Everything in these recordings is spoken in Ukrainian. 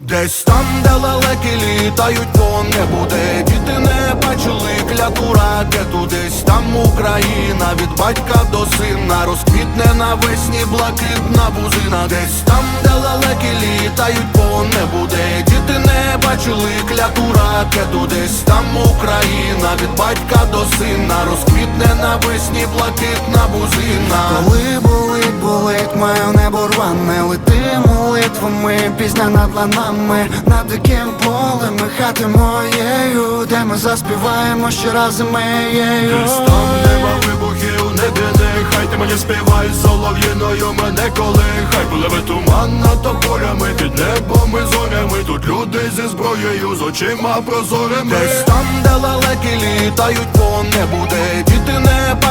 Десь там, де лелеки літають по небу, де діти не бачили кляту ракету, десь там Україна від батька до сина розквітне навесні блакитна бузина, десь там, де лелеки літають по небу, де діти не бачили кляту ракету, десь там Україна від батька до сина розквітне навесні блакитна бузина. Пісня над ланами Над диким полем і хати моєю Де ми заспіваємо ще раз моєю там нема вибухів, не біди Хай ти мені співай солов'їною мене колихай. Пливе туман над тополями під небом і зорями. Тут люди зі зброєю, з очима прозорими. Десь там, де лелеки літають по небу Де діти не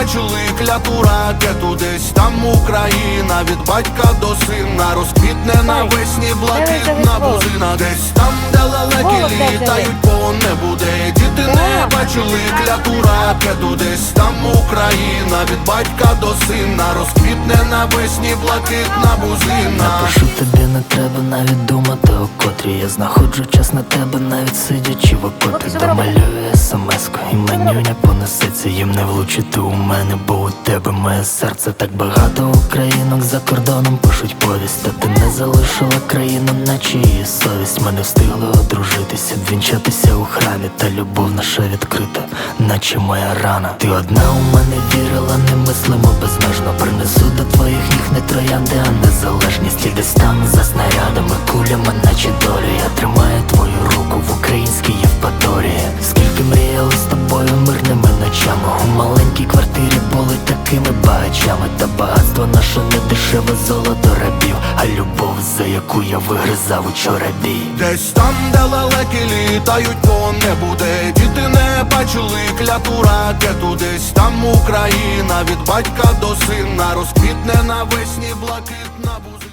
бачили кляту ракету Десь там Україна. Від батька до сина Розквітне навесні блакитна бузина. Десь там, де лелеки літають по небу Де діти не бачили кляту ракету Десь там Україна. Від батька до сина Розквітне навесні блакитна бузина. Пишу тобі не треба навіть думати о котрі Я знаходжу час на тебе, навіть сидячи в окопі? Домалюю смс-ку і менюня понесеться Їм не влучити у мене, бо у тебе моє серце Так багато українок за кордоном пишуть повість Та ти не залишила країну, наче її совість. Ми не встигли одружитися, вінчатися у храмі Та любов наша відкрита, наче моя рана. Ти одна у мене вірила, немислимо безмежно. Принесу до твоїх ніг не троянди, а незалежність І десь за снарядами, кулями, наче долю. Я тримаю дешеве золото рабів А любов, за яку я вигризав учора бій Десь там, де лелеки літають по небу, де діти не бачили кляту ракету, десь там Україна від батька до сина розквітне навесні блакитна бузина.